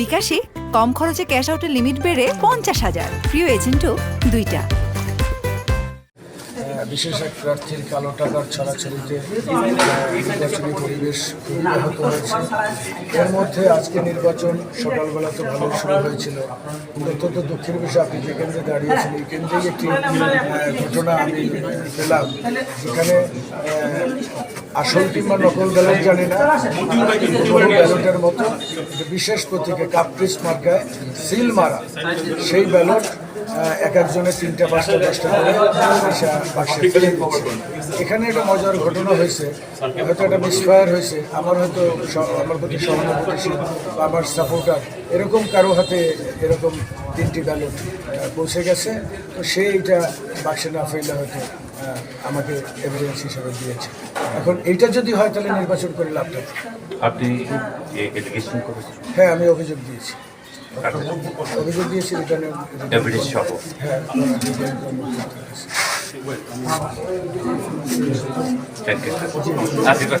বিকাশে কম খরচে ক্যাশ আউটের লিমিট বেড়ে পঞ্চাশ হাজার। প্রিয় এজেন্টও দুইটা। বিশেষ এক প্রার্থীর কালো টাকার ছড়াছড়িতে নির্বাচনী পরিবেশ ব্যাহত হয়েছে। এর মধ্যে আজকে নির্বাচন সকালবেলা তো ভালো শুরু হয়েছিল। অত্যন্ত দুঃখের বিষয়, আপনি যে কেন্দ্রে দাঁড়িয়েছেন, এই কেন্দ্রেই একটি ঘটনা আমি পেলাম যেখানে আসল কিংবা নকল ব্যালট জানি না ব্যালটের মতো। বিশেষ প্রতীকে কাপ্রিস মার্কায় সিল মারা। সেই ব্যালট এক একজনের তিনটা, পাঁচটা, দশটা করে বাক্সে ফেলে এখানে একটা মজার ঘটনা হয়েছে। হয়তো একটা মিসফায়ার হয়েছে। আমার হয়তো আমার প্রতি সহানুভূতিশীল বা আমার সাপোর্টার এরকম কারও হাতে এরকম তিনটি ব্যালট পৌঁছে গেছে। তো সে এটা বাক্সে না ফেললে হয়তো আমাকে এভিডেন্স হিসাবে দিয়েছে। এখন এইটা যদি হয় তাহলে নির্বাচন করে লাভ কি? আপনি করেছেন? হ্যাঁ আমি অভিযোগ দিয়েছি। অভিযোগ দিয়েছি রিটার্নে এভিডেন্স সহ। হ্যাঁ থ্যাংক ইউ আশীর্বাদ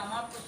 আমার তো